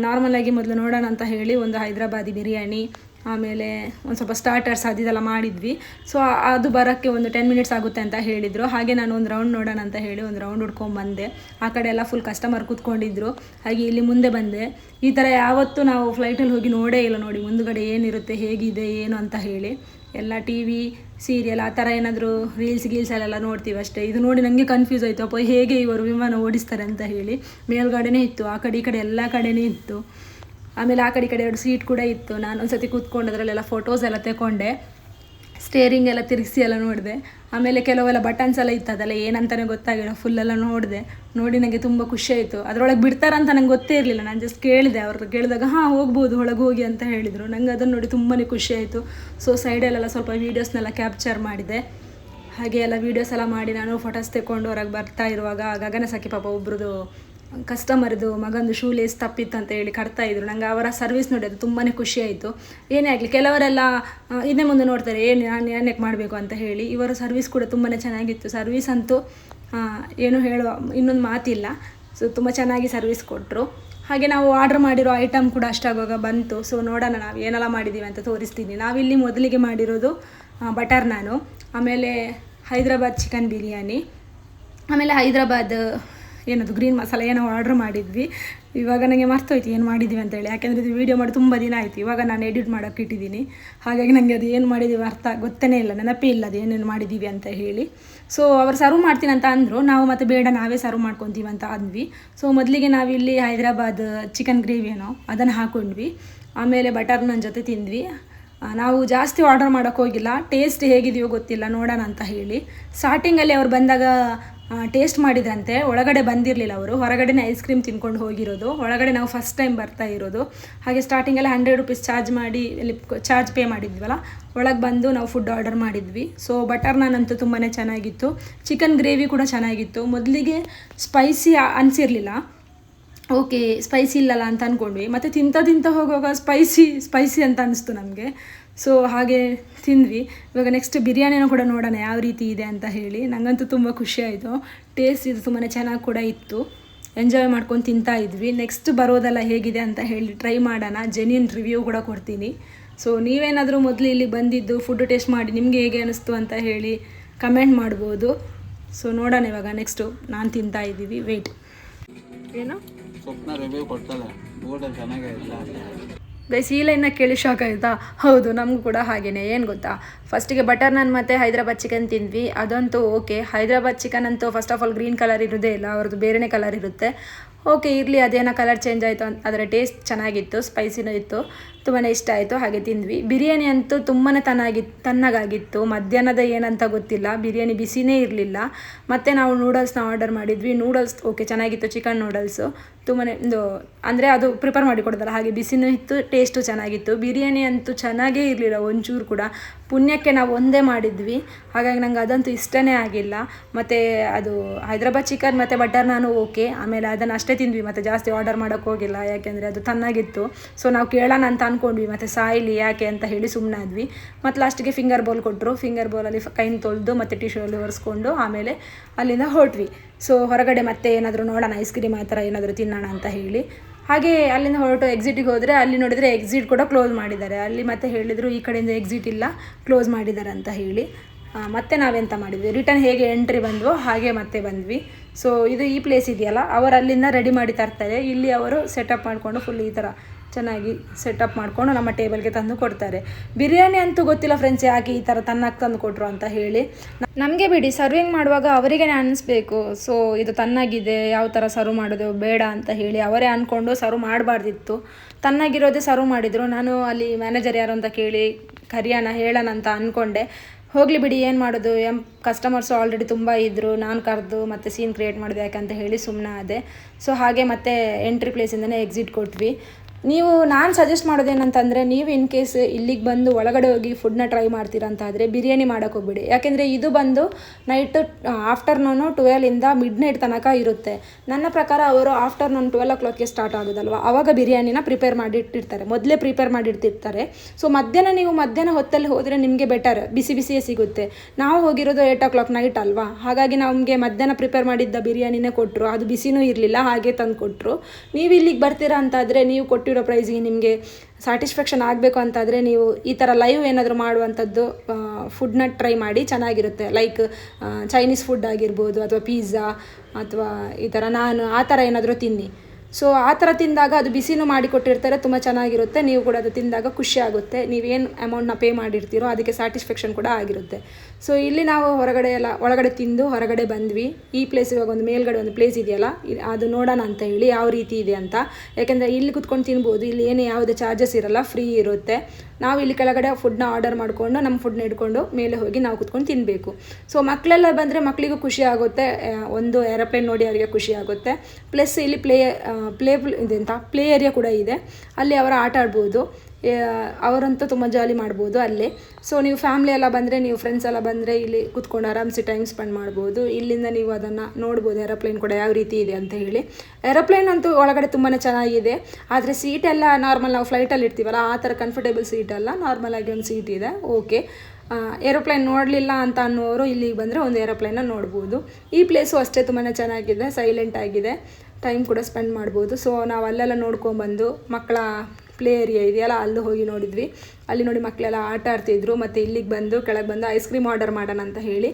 ನಾರ್ಮಲಾಗಿ ಮೊದಲು ನೋಡೋಣ ಅಂತ ಹೇಳಿ ಒಂದು ಹೈದ್ರಾಬಾದಿ ಬಿರಿಯಾನಿ, ಆಮೇಲೆ ಒಂದು ಸ್ವಲ್ಪ ಸ್ಟಾರ್ಟರ್ಸ್ ಅದಿದೆಲ್ಲ ಮಾಡಿದ್ವಿ. ಸೊ ಅದು ಬರೋಕ್ಕೆ ಒಂದು ಟೆನ್ ಮಿನಿಟ್ಸ್ ಆಗುತ್ತೆ ಅಂತ ಹೇಳಿದರು. ಹಾಗೆ ನಾನು ಒಂದು ರೌಂಡ್ ನೋಡೋಣ ಅಂತ ಹೇಳಿ ಒಂದು ರೌಂಡ್ ಹುಡ್ಕೊಂಬಂದೆ. ಆ ಕಡೆ ಎಲ್ಲ ಫುಲ್ ಕಸ್ಟಮರ್ ಕೂತ್ಕೊಂಡಿದ್ರು. ಹಾಗೆ ಇಲ್ಲಿ ಮುಂದೆ ಬಂದೆ. ಈ ಥರ ಯಾವತ್ತೂ ನಾವು ಫ್ಲೈಟಲ್ಲಿ ಹೋಗಿ ನೋಡೇ ಇಲ್ಲ ನೋಡಿ. ಮುಂದುಗಡೆ ಏನಿರುತ್ತೆ, ಹೇಗಿದೆ, ಏನು ಅಂತ ಹೇಳಿ. ಎಲ್ಲ ಟಿ ವಿ ಸೀರಿಯಲ್ ಆ ಥರ ಏನಾದರೂ ರೀಲ್ಸ್ ಗೀಲ್ಸಲ್ಲೆಲ್ಲ ನೋಡ್ತೀವಿ ಅಷ್ಟೇ. ಇದು ನೋಡಿ ನನಗೆ ಕನ್ಫ್ಯೂಸ್ ಆಯಿತು. ಅಪ್ಪ, ಹೇಗೆ ಇವರು ವಿಮಾನ ಓಡಿಸ್ತಾರೆ ಅಂತ ಹೇಳಿ. ಮೇಲ್ಗಡೆನೇ ಇತ್ತು, ಆ ಕಡೆ ಈ ಕಡೆ ಎಲ್ಲ ಕಡೆನೇ ಇತ್ತು. ಆಮೇಲೆ ಆ ಕಡೆ ಕಡೆ ಎರಡು ಸೀಟ್ ಕೂಡ ಇತ್ತು. ನಾನು ಒಂದು ಸತಿ ಕೂತ್ಕೊಂಡು ಅದರಲ್ಲೆಲ್ಲ ಫೋಟೋಸ್ ಎಲ್ಲ ತಗೊಂಡೆ ಸ್ಟೇರಿಂಗ್ ಎಲ್ಲ ತಿರುಗಿಸಿ ಎಲ್ಲ ನೋಡಿದೆ. ಆಮೇಲೆ ಕೆಲವೆಲ್ಲ ಬಟನ್ಸ್ ಎಲ್ಲ ಇತ್ತು ಅದೆಲ್ಲ ಏನಂತಾನೆ ಗೊತ್ತಾಗಿಲ್ಲ ಫುಲ್ಲೆಲ್ಲ ನೋಡಿದೆ. ನೋಡಿ ನನಗೆ ತುಂಬ ಆಯಿತು. ಅದರೊಳಗೆ ಬಿಡ್ತಾರಂತ ನಂಗೆ ಗೊತ್ತೇ ಇರಲಿಲ್ಲ. ನಾನು ಜಸ್ಟ್ ಕೇಳಿದೆ, ಅವ್ರು ಕೇಳಿದಾಗ, ಹಾಂ, ಹೋಗ್ಬೋದು, ಒಳಗೆ ಹೋಗಿ ಅಂತ ಹೇಳಿದರು. ನಂಗೆ ಅದನ್ನು ನೋಡಿ ತುಂಬಾ ಖುಷಿ ಆಯಿತು. ಸೊ ಸೈಡಲ್ಲೆಲ್ಲ ಸ್ವಲ್ಪ ವೀಡಿಯೋಸ್ನೆಲ್ಲ ಕ್ಯಾಪ್ಚರ್ ಮಾಡಿದೆ. ಹಾಗೆ ಎಲ್ಲ ವೀಡಿಯೋಸ್ ಎಲ್ಲ ಮಾಡಿ ನಾನು ಫೋಟೋಸ್ ತೆಕ್ಕೊಂಡು ಹೊರಗೆ ಬರ್ತಾ ಇರುವಾಗ ಗಗನ ಸಖಿ ಪಾಪ ಒಬ್ರದ್ದು ಕಸ್ಟಮರ್ದು ಮಗಂದು ಶೂ ಲೇಸ್ ತಪ್ಪಿತ್ತು ಅಂತ ಹೇಳಿ ಕಟ್ತಾ ಇದ್ರು. ನಂಗೆ ಅವರ ಸರ್ವಿಸ್ ನೋಡಿ ಅದು ತುಂಬಾ ಖುಷಿ ಆಯಿತು. ಏನೇ ಆಗಲಿ, ಕೆಲವರೆಲ್ಲ ಇದೇ ಮುಂದೆ ನೋಡ್ತಾರೆ, ಏನು ನಾನು ಏನಕ್ಕೆ ಮಾಡಬೇಕು ಅಂತ ಹೇಳಿ. ಇವರ ಸರ್ವಿಸ್ ಕೂಡ ತುಂಬಾ ಚೆನ್ನಾಗಿತ್ತು. ಸರ್ವಿಸ್ ಅಂತೂ ಏನು ಹೇಳುವ, ಇನ್ನೊಂದು ಮಾತಿಲ್ಲ. ಸೊ ತುಂಬ ಚೆನ್ನಾಗಿ ಸರ್ವಿಸ್ ಕೊಟ್ಟರು ಹಾಗೆ ನಾವು ಆರ್ಡ್ರ್ ಮಾಡಿರೋ ಐಟಮ್ ಕೂಡ ಅಷ್ಟಾಗುವಾಗ ಬಂತು. ಸೊ ನೋಡೋಣ ನಾವು ಏನೆಲ್ಲ ಮಾಡಿದ್ದೀವಿ ಅಂತ ತೋರಿಸ್ತೀನಿ. ನಾವಿಲ್ಲಿ ಮೊದಲಿಗೆ ಮಾಡಿರೋದು ಬಟರ್ ನಾನು. ಆಮೇಲೆ ಹೈದ್ರಾಬಾದ್ ಚಿಕನ್ ಬಿರಿಯಾನಿ. ಆಮೇಲೆ ಹೈದ್ರಾಬಾದ್ ಏನದು ಗ್ರೀನ್ ಮಸಾಲ ಏನೋ ಆರ್ಡ್ರ್ ಮಾಡಿದ್ವಿ. ಇವಾಗ ನನಗೆ ಮರ್ತೋಯ್ತು ಏನು ಮಾಡಿದ್ದೀವಿ ಅಂತೇಳಿ ಯಾಕೆಂದರೆ ಇದು ವೀಡಿಯೋ ಮಾಡಿ ತುಂಬ ದಿನ ಆಯಿತು. ಇವಾಗ ನಾನು ಎಡಿಟ್ ಮಾಡೋಕೆ ಇಟ್ಟಿದ್ದೀನಿ. ಹಾಗಾಗಿ ನನಗೆ ಅದು ಏನು ಮಾಡಿದ್ದೀವಿ ಅರ್ಥ ಗೊತ್ತೇ ಇಲ್ಲ. ನೆನಪೇ ಇಲ್ಲ ಅದು ಏನೇನು ಮಾಡಿದ್ದೀವಿ ಅಂತ ಹೇಳಿ. ಸೊ ಅವರು ಸರ್ವ್ ಮಾಡ್ತೀನಿ ಅಂತ ಅಂದರು. ನಾವು ಮತ್ತೆ ಬೇಡ, ನಾವೇ ಸರ್ವ್ ಮಾಡ್ಕೊತೀವಿ ಅಂತ ಅಂದ್ವಿ. ಸೊ ಮೊದಲಿಗೆ ನಾವಿಲ್ಲಿ ಹೈದರಾಬಾದ್ ಚಿಕನ್ ಗ್ರೇವಿ ಏನೋ ಅದನ್ನು ಹಾಕೊಂಡ್ವಿ. ಆಮೇಲೆ ಬಟರ್ ನನ್ನ ಜೊತೆ ತಿಂದ್ವಿ. ನಾವು ಜಾಸ್ತಿ ಆರ್ಡರ್ ಮಾಡೋಕ್ಕೋಗಿಲ್ಲ ಟೇಸ್ಟ್ ಹೇಗಿದೆಯೋ ಗೊತ್ತಿಲ್ಲ. ನೋಡೋಣ ಅಂತ ಹೇಳಿ. ಸ್ಟಾರ್ಟಿಂಗಲ್ಲಿ ಅವ್ರು ಬಂದಾಗ ಟೇಸ್ಟ್ ಮಾಡಿದ್ರಂತೆ. ಒಳಗಡೆ ಬಂದಿರಲಿಲ್ಲ ಅವರು. ಹೊರಗಡೆನೇ ಐಸ್ ಕ್ರೀಮ್ ತಿನ್ಕೊಂಡು ಹೋಗಿರೋದು. ಒಳಗಡೆ ನಾವು ಫಸ್ಟ್ ಟೈಮ್ ಬರ್ತಾ ಇರೋದು. ಹಾಗೆ ಸ್ಟಾರ್ಟಿಂಗಲ್ಲಿ ಹಂಡ್ರೆಡ್ ರುಪೀಸ್ ಚಾರ್ಜ್ ಮಾಡಿ ಲಿಪ್ ಚಾರ್ಜ್ ಪೇ ಮಾಡಿದ್ವಲ್ಲ, ಒಳಗೆ ಬಂದು ನಾವು ಫುಡ್ ಆರ್ಡರ್ ಮಾಡಿದ್ವಿ. ಸೊ ಬಟರ್ ನಾನ್ ಅಂತೂ ತುಂಬಾ ಚೆನ್ನಾಗಿತ್ತು. ಚಿಕನ್ ಗ್ರೇವಿ ಕೂಡ ಚೆನ್ನಾಗಿತ್ತು. ಮೊದಲಿಗೆ ಸ್ಪೈಸಿ ಅನಿಸಿರಲಿಲ್ಲ. ಓಕೆ ಸ್ಪೈಸಿ ಇಲ್ಲಲ್ಲ ಅಂತ ಅಂದ್ಕೊಂಡ್ವಿ ಮತ್ತು ತಿಂತ ತಿಂತ ಹೋಗುವಾಗ ಸ್ಪೈಸಿ ಸ್ಪೈಸಿ ಅಂತ ಅನಿಸ್ತು ನಮಗೆ. ಸೊ ಹಾಗೆ ತಿಂದ್ವಿ. ಇವಾಗ ನೆಕ್ಸ್ಟ್ ಬಿರಿಯಾನಿನೂ ಕೂಡ ನೋಡೋಣ ಯಾವ ರೀತಿ ಇದೆ ಅಂತ ಹೇಳಿ. ನನಗಂತೂ ತುಂಬ ಖುಷಿಯಾಯಿತು ಟೇಸ್ಟ್ ಇದು ತುಂಬಾ ಚೆನ್ನಾಗಿ ಕೂಡ ಇತ್ತು. ಎಂಜಾಯ್ ಮಾಡ್ಕೊಂಡು ತಿಂತಾ ಇದ್ವಿ. ನೆಕ್ಸ್ಟ್ ಬರೋದೆಲ್ಲ ಹೇಗಿದೆ ಅಂತ ಹೇಳಿ ಟ್ರೈ ಮಾಡೋಣ. ಜೆನ್ಯೂನ್ ರಿವ್ಯೂ ಕೂಡ ಕೊಡ್ತೀನಿ. ಸೊ ನೀವೇನಾದರೂ ಮೊದಲು ಇಲ್ಲಿ ಬಂದಿದ್ದು ಫುಡ್ ಟೇಸ್ಟ್ ಮಾಡಿ ನಿಮಗೆ ಹೇಗೆ ಅನಿಸ್ತು ಅಂತ ಹೇಳಿ ಕಮೆಂಟ್ ಮಾಡ್ಬೋದು. ಸೊ ನೋಡೋಣ ಇವಾಗ. ನೆಕ್ಸ್ಟು ನಾನು ತಿಂತಾ ಇದ್ದೀವಿ. ವೆಯ್ಟ್ ಏನು? ಸ್ವಪ್ನ ರಿವ್ಯೂ ಕೊಡ್ತಾಳೆ ಊಟ ಚೆನ್ನಾಗಿಲ್ಲ ಗೈಸ್ ಈ ಲೈನ್ನ ಕೇಳಿ ಶಾಕ್ ಆಯಿತಾ? ಹೌದು, ನಮಗೂ ಕೂಡ ಹಾಗೆಯೇ ಏನು ಗೊತ್ತಾ? ಫಸ್ಟಿಗೆ ಬಟರ್ ನಾನ್ ಮತ್ತು ಹೈದ್ರಾಬಾದ್ ಚಿಕನ್ ತಿಂದ್ವಿ. ಅದಂತೂ ಓಕೆ ಹೈದ್ರಾಬಾದ್ ಚಿಕನ್ ಅಂತೂ first of all green colour ಇರೋದೇ ಇಲ್ಲ. ಅವ್ರದ್ದು ಬೇರೆನೇ ಕಲರ್ ಇರುತ್ತೆ. ಓಕೆ ಇರಲಿ, ಅದೇನೋ ಕಲರ್ ಚೇಂಜ್ ಆಯಿತು ಅಂತ ಅದರ ಟೇಸ್ಟ್ ಚೆನ್ನಾಗಿತ್ತು ಸ್ಪೈಸಿನೂ ಇತ್ತು. ತುಂಬಾ ಇಷ್ಟ ಆಯಿತು, ಹಾಗೆ ತಿಂದ್ವಿ. ಬಿರಿಯಾನಿ ಅಂತೂ ತುಂಬಾ ತನ್ನಾಗಿ, ತಣ್ಣಗಾಗಿತ್ತು. ಮಧ್ಯಾಹ್ನದ ಏನಂತ ಗೊತ್ತಿಲ್ಲ. ಬಿರಿಯಾನಿ ಬಿಸಿನೇ ಇರಲಿಲ್ಲ. ಮತ್ತು ನಾವು ನೂಡಲ್ಸ್ನ ಆರ್ಡರ್ ಮಾಡಿದ್ವಿ. ನೂಡಲ್ಸ್ ಓಕೆ ಚೆನ್ನಾಗಿತ್ತು ಚಿಕನ್ ನೂಡಲ್ಸು ತುಂಬಾ ಒಂದು ಅಂದರೆ ಅದು ಪ್ರಿಪೇರ್ ಮಾಡಿ ಕೊಡೋದಲ್ಲ, ಹಾಗೆ ಬಿಸಿನೂ ಇತ್ತು ಟೇಸ್ಟು ಚೆನ್ನಾಗಿತ್ತು. ಬಿರಿಯಾನಿ ಅಂತೂ ಚೆನ್ನಾಗೇ ಇರಲಿಲ್ಲ ಒಂಚೂರು ಕೂಡ. ಪುಣ್ಯಕ್ಕೆ ನಾವು ಒಂದೇ ಮಾಡಿದ್ವಿ. ಹಾಗಾಗಿ ನಂಗೆ ಅದಂತೂ ಇಷ್ಟನೇ ಆಗಿಲ್ಲ. ಮತ್ತು ಅದು ಹೈದ್ರಾಬಾದ್ ಚಿಕನ್ ಮತ್ತು ಬಟರ್ ನಾನು ಓಕೆ ಆಮೇಲೆ ಅದನ್ನು ಅಷ್ಟೇ ತಿಂದ್ವಿ. ಮತ್ತು ಜಾಸ್ತಿ ಆರ್ಡರ್ ಮಾಡೋಕ್ಕೆ ಹೋಗಿಲ್ಲ. ಯಾಕೆಂದರೆ ಅದು ತನ್ನಾಗಿತ್ತು. ಸೊ ನಾವು ಕೇಳೋಣ ಅಂತ ಅಂದ್ಕೊಂಡ್ವಿ ಮತ್ತು ಸಾಯಿಲಿ ಯಾಕೆ ಅಂತ ಹೇಳಿ ಸುಮ್ಮನಾದ್ವಿ ಮತ್ತೆ ಲಾಸ್ಟಿಗೆ ಫಿಂಗರ್ ಬೋಲ್ ಕೊಟ್ಟರು ಫಿಂಗರ್ ಬೋಲಲ್ಲಿ ಕೈನ ತೊಳೆದು ಮತ್ತು ಟಿಶ್ಯೂಲ್ಲಿ ಒರೆಸ್ಕೊಂಡು ಆಮೇಲೆ ಅಲ್ಲಿಂದ ಹೊರಟ್ವಿ. ಸೊ ಹೊರಗಡೆ ಮತ್ತೆ ಏನಾದರೂ ನೋಡೋಣ ಐಸ್ ಕ್ರೀಮ್ ಆ ಥರ ಏನಾದರೂ ತಿನ್ನೋಣ ಅಂತ ಹೇಳಿ. ಹಾಗೆ ಅಲ್ಲಿಂದ ಹೊರಟು ಎಕ್ಸಿಟಿಗೆ ಹೋದರೆ ಅಲ್ಲಿ ನೋಡಿದರೆ ಎಕ್ಸಿಟ್ ಕೂಡ ಕ್ಲೋಸ್ ಮಾಡಿದ್ದಾರೆ. ಅಲ್ಲಿ ಮತ್ತೆ ಹೇಳಿದರು, ಈ ಕಡೆಯಿಂದ ಎಕ್ಸಿಟ್ ಇಲ್ಲ ಕ್ಲೋಸ್ ಮಾಡಿದ್ದಾರೆ ಅಂತ ಹೇಳಿ. ಮತ್ತೆ ನಾವೆಂತ ಮಾಡಿದ್ವಿ? ರಿಟರ್ನ್ ಹೇಗೆ ಎಂಟ್ರಿ ಬಂದವೋ ಹಾಗೆ ಮತ್ತೆ ಬಂದ್ವಿ. ಸೊ ಇದು ಈ ಪ್ಲೇಸ್ ಇದೆಯಲ್ಲ? ಅವರು ಅಲ್ಲಿಂದ ರೆಡಿ ಮಾಡಿ ತರ್ತಾರೆ. ಇಲ್ಲಿ ಅವರು ಸೆಟಪ್ ಮಾಡಿಕೊಂಡು ಫುಲ್ ಈ ಥರ ಚೆನ್ನಾಗಿ ಸೆಟಪ್ ಮಾಡಿಕೊಂಡು ನಮ್ಮ ಟೇಬಲ್ಗೆ ತಂದು ಕೊಡ್ತಾರೆ. ಬಿರಿಯಾನಿ ಅಂತೂ ಗೊತ್ತಿಲ್ಲ ಫ್ರೆಂಡ್ಸ್ ಯಾಕೆ ಈ ಥರ ತನ್ನಾಗಿ ತಂದು ಕೊಟ್ಟರು ಅಂತ ಹೇಳಿ. ನಮಗೆ ಬಿಡಿ ಸರ್ವಿಂಗ್ ಮಾಡುವಾಗ ಅವರಿಗೆ ಅನಿಸ್ಬೇಕು ಸೊ ಇದು ತನ್ನಾಗಿದೆ, ಯಾವ ಥರ ಸರ್ವ್ ಮಾಡೋದು, ಬೇಡ ಅಂತ ಹೇಳಿ ಅವರೇ ಅಂದ್ಕೊಂಡು ಸರ್ವ್ ಮಾಡಬಾರ್ದಿತ್ತು. ತನ್ನಾಗಿರೋದೇ ಸರ್ವ್ ಮಾಡಿದರು. ನಾನು ಅಲ್ಲಿ ಮ್ಯಾನೇಜರ್ ಯಾರು ಅಂತ ಕೇಳಿ ಕರಿಯೋಣ ಹೇಳೋಣ ಅಂತ ಅಂದ್ಕೊಂಡೆ ಹೋಗಲಿ ಬಿಡಿ, ಏನು ಮಾಡೋದು? ಎಂ ಕಸ್ಟಮರ್ಸು ಆಲ್ರೆಡಿ ತುಂಬ ಇದ್ದರು ನಾನು ಕರೆದು ಮತ್ತೆ ಸೀನ್ ಕ್ರಿಯೇಟ್ ಮಾಡಿದೆ ಯಾಕಂತ ಹೇಳಿ ಸುಮ್ಮನೆ ಅದೇ ಸೊ ಹಾಗೆ ಮತ್ತೆ ಎಂಟ್ರಿ ಪ್ಲೇಸಿಂದನೇ ಎಕ್ಸಿಟ್ ಕೊಟ್ವಿ. ನೀವು, ನಾನು ಸಜೆಸ್ಟ್ ಮಾಡೋದೇನಂತಂದರೆ, ನೀವು ಇನ್ ಕೇಸ್ ಇಲ್ಲಿಗೆ ಬಂದು ಒಳಗಡೆ ಹೋಗಿ ಫುಡ್ನ ಟ್ರೈ ಮಾಡ್ತೀರಾ ಅಂತ ಆದರೆ ಬಿರಿಯಾನಿ ಮಾಡೋಕೆ ಹೋಗ್ಬಿಡಿ. ಯಾಕೆಂದರೆ ಇದು ಬಂದು ನೈಟು ಆಫ್ಟರ್ನೂನು ಟ್ವೆಲ್ವಿಂದ ಮಿಡ್ ನೈಟ್ ತನಕ ಇರುತ್ತೆ. ನನ್ನ ಪ್ರಕಾರ ಅವರು ಆಫ್ಟರ್ನೂನ್ ಟ್ವೆಲ್ ಓ ಕ್ಲಾಕ್ಗೆ ಸ್ಟಾರ್ಟ್ ಆಗೋದಲ್ವ? ಆವಾಗ ಬಿರಿಯಾನಿನ ಪ್ರಿಪೇರ್ ಮಾಡಿಟ್ಟಿರ್ತಾರೆ. ಮೊದಲೇ ಪ್ರಿಪೇರ್ ಮಾಡಿಟ್ಟಿರ್ತಾರೆ. ಸೊ ಮಧ್ಯಾಹ್ನ ನೀವು ಮಧ್ಯಾಹ್ನ ಹೊತ್ತಲ್ಲಿ ಹೋದರೆ ನಿಮಗೆ ಬೆಟರ್ ಬಿಸಿ ಬಿಸಿಯೇ ಸಿಗುತ್ತೆ. ನಾವು ಹೋಗಿರೋದು ಏಟ್ ಓ ಕ್ಲಾಕ್ ನೈಟ್ ಅಲ್ವಾ? ಹಾಗಾಗಿ ನಮಗೆ ಮಧ್ಯಾಹ್ನ ಪ್ರಿಪೇರ್ ಮಾಡಿದ್ದ ಬಿರಿಯಾನಿನೇ ಕೊಟ್ಟರು ಅದು ಬಿಸಿನೂ ಇರಲಿಲ್ಲ, ಹಾಗೆ ತಂದು ಕೊಟ್ಟರು ನೀವು ಇಲ್ಲಿಗೆ ಬರ್ತೀರಾ ಅಂತಾದರೆ ನೀವು ಕೊಟ್ಟಿರೋ ಪ್ರೈಸ್ಗೆ ನಿಮಗೆ ಸ್ಯಾಟಿಸ್ಫ್ಯಾಕ್ಷನ್ ಆಗಬೇಕು ಅಂತಾದರೆ ನೀವು ಈ ಥರ ಲೈವ್ ಏನಾದರೂ ಮಾಡುವಂಥದ್ದು ಫುಡ್ನ ಟ್ರೈ ಮಾಡಿ ಚೆನ್ನಾಗಿರುತ್ತೆ. ಲೈಕ್ ಚೈನೀಸ್ ಫುಡ್ ಆಗಿರ್ಬೋದು ಅಥವಾ ಪಿಜ್ಜಾ ಅಥವಾ ಈ ಥರ ನಾನು ಆ ಥರ ಏನಾದರೂ ತಿನ್ನಿ. ಸೊ ಆ ಥರ ತಿಂದಾಗ ಅದು ಬಿಸಿನೂ ಮಾಡಿ ಕೊಟ್ಟಿರ್ತಾರೆ, ತುಂಬ ಚೆನ್ನಾಗಿರುತ್ತೆ. ನೀವು ಕೂಡ ಅದು ತಿಂದಾಗ ಖುಷಿ ಆಗುತ್ತೆ. ನೀವೇನು ಅಮೌಂಟ್ನ ಪೇ ಮಾಡಿರ್ತೀರೋ ಅದಕ್ಕೆ ಸ್ಯಾಟಿಸ್ಫ್ಯಾಕ್ಷನ್ ಕೂಡ ಆಗಿರುತ್ತೆ. ಸೊ ಇಲ್ಲಿ ನಾವು ಹೊರಗಡೆ ಎಲ್ಲ, ಒಳಗಡೆ ತಿಂದು ಹೊರಗಡೆ ಬಂದ್ವಿ. ಈ ಪ್ಲೇಸ್ ಇವಾಗ ಒಂದು ಮೇಲ್ಗಡೆ ಒಂದು ಪ್ಲೇಸ್ ಇದೆಯಲ್ಲ ಅದು ನೋಡೋಣ ಅಂತ ಹೇಳಿ ಯಾವ ರೀತಿ ಇದೆ ಅಂತ. ಯಾಕೆಂದರೆ ಇಲ್ಲಿ ಕುತ್ಕೊಂಡು ತಿನ್ಬೋದು, ಇಲ್ಲಿ ಏನು ಯಾವುದೇ ಚಾರ್ಜಸ್ ಇರಲ್ಲ ಫ್ರೀ ಇರುತ್ತೆ. ನಾವು ಇಲ್ಲಿ ಕೆಳಗಡೆ ಫುಡ್ನ ಆರ್ಡರ್ ಮಾಡಿಕೊಂಡು, ನಮ್ಮ ಫುಡ್ನ ಇಟ್ಕೊಂಡು ಮೇಲೆ ಹೋಗಿ ನಾವು ಕುತ್ಕೊಂಡು ತಿನ್ನಬೇಕು ಸೊ ಮಕ್ಕಳೆಲ್ಲ ಬಂದರೆ ಮಕ್ಕಳಿಗೂ ಖುಷಿ ಆಗುತ್ತೆ ಒಂದು ಏರೋಪ್ಲೇನ್ ನೋಡಿ ಅವರಿಗೆ ಖುಷಿ ಆಗುತ್ತೆ. ಪ್ಲಸ್ ಇಲ್ಲಿ ಪ್ಲೇ ಪ್ಲೇ ಇದೆಂತ ಪ್ಲೇ ಏರಿಯಾ ಕೂಡ ಇದೆ. ಅಲ್ಲಿ ಅವರ ಆಟ ಆಡ್ಬೋದು. ಅವರಂತೂ ತುಂಬ ಜಾಲಿ ಮಾಡ್ಬೋದು ಅಲ್ಲೇ. ಸೊ ನೀವು ಫ್ಯಾಮ್ಲಿ ಎಲ್ಲ ಬಂದರೆ, ನೀವು ಫ್ರೆಂಡ್ಸ್ ಎಲ್ಲ ಬಂದರೆ ಇಲ್ಲಿ ಕುತ್ಕೊಂಡು ಆರಾಮ್ಸಿ ಟೈಮ್ ಸ್ಪೆಂಡ್ ಮಾಡ್ಬೋದು. ಇಲ್ಲಿಂದ ನೀವು ಅದನ್ನು ನೋಡ್ಬೋದು ಏರೋಪ್ಲೇನ್ ಕೂಡ ಯಾವ ರೀತಿ ಇದೆ ಅಂತ ಹೇಳಿ. ಏರೋಪ್ಲೇನ್ ಅಂತೂ ಒಳಗಡೆ ತುಂಬಾ ಚೆನ್ನಾಗಿದೆ. ಆದರೆ ಸೀಟ್ ಎಲ್ಲ ನಾರ್ಮಲ್ ನಾವು ಫ್ಲೈಟಲ್ಲಿ ಇರ್ತೀವಲ್ಲ ಆ ಥರ ಕಂಫರ್ಟೇಬಲ್ ಸೀಟ್ ಅಲ್ಲ. ನಾರ್ಮಲ್ ಆಗಿ ಒಂದು ಸೀಟ್ ಇದೆ ಓಕೆ ಏರೋಪ್ಲೇನ್ ನೋಡಲಿಲ್ಲ ಅಂತ ಅನ್ನೋರು ಇಲ್ಲಿಗೆ ಬಂದರೆ ಒಂದು ಏರೋಪ್ಲೇನ ನೋಡ್ಬೋದು. ಈ ಪ್ಲೇಸು ಅಷ್ಟೇ ತುಂಬಾ ಚೆನ್ನಾಗಿದೆ ಸೈಲೆಂಟ್ ಆಗಿದೆ. ಟೈಮ್ ಕೂಡ ಸ್ಪೆಂಡ್ ಮಾಡ್ಬೋದು. ಸೊ ನಾವು ಅಲ್ಲೆಲ್ಲ ನೋಡ್ಕೊಂಬಂದು ಮಕ್ಕಳ ಪ್ಲೇ ಏರಿಯಾ ಇದೆಯಲ್ಲ, ಅಲ್ಲಿ ಹೋಗಿ ನೋಡಿದ್ವಿ. ಅಲ್ಲಿ ನೋಡಿ ಮಕ್ಕಳೆಲ್ಲ ಆಟ ಆಡ್ತಿದ್ರು, ಮತ್ತು ಇಲ್ಲಿಗೆ ಬಂದು ಕೆಳಗೆ ಬಂದು ಐಸ್ ಕ್ರೀಮ್ ಆರ್ಡರ್ ಮಾಡೋಣ ಅಂತ ಹೇಳಿ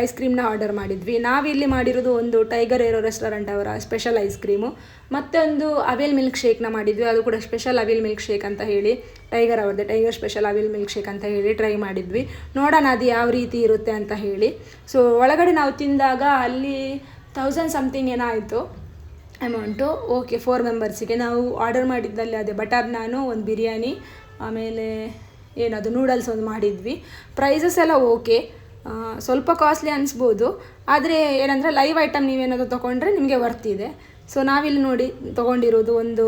ಐಸ್ ಕ್ರೀಮ್ನ ಆರ್ಡರ್ ಮಾಡಿದ್ವಿ. ನಾವಿಲ್ಲಿ ಮಾಡಿರೋದು ಒಂದು ಟೈಗರ್ ಏರೋ ರೆಸ್ಟೋರೆಂಟ್ ಅವರ ಸ್ಪೆಷಲ್ ಐಸ್ ಕ್ರೀಮು ಮತ್ತೊಂದು ಅವೇಲ್ ಮಿಲ್ಕ್ ಶೇಕ್ನ ಮಾಡಿದ್ವಿ. ಅದು ಕೂಡ ಸ್ಪೆಷಲ್ ಅವೇಲ್ ಮಿಲ್ಕ್ ಶೇಕ್ ಅಂತ ಹೇಳಿ ಟೈಗರ್ ಅವ್ರದ್ದು tiger special avil milk shake ಅಂತ ಹೇಳಿ ಟ್ರೈ ಮಾಡಿದ್ವಿ. ನೋಡೋಣ ಅದು ಯಾವ ರೀತಿ ಇರುತ್ತೆ ಅಂತ ಹೇಳಿ. ಸೊ ಒಳಗಡೆ ನಾವು ತಿಂದಾಗ ಅಲ್ಲಿ ತೌಸಂಡ್ ಸಮಥಿಂಗ್ ಏನೋ ಅಮೌಂಟು ಓಕೆ ಫೋರ್ ಮೆಂಬರ್ಸಿಗೆ ನಾವು ಆರ್ಡರ್ ಮಾಡಿದ್ದಲ್ಲಿ ಅದೇ ಬಟರ್ ನಾನು ಒಂದು ಬಿರಿಯಾನಿ, ಆಮೇಲೆ ಏನದು ನೂಡಲ್ಸ್ ಒಂದು ಮಾಡಿದ್ವಿ. ಪ್ರೈಸಸ್ ಎಲ್ಲ ಓಕೆ ಸ್ವಲ್ಪ ಕಾಸ್ಟ್ಲಿ ಅನಿಸ್ಬೋದು. ಆದರೆ ಏನಂದರೆ ಲೈವ್ ಐಟಮ್ ನೀವೇನಾದರೂ ತೊಗೊಂಡ್ರೆ ನಿಮಗೆ ವರ್ತಿದೆ ಸೊ ನಾವಿಲ್ಲಿ ನೋಡಿ ತೊಗೊಂಡಿರೋದು ಒಂದು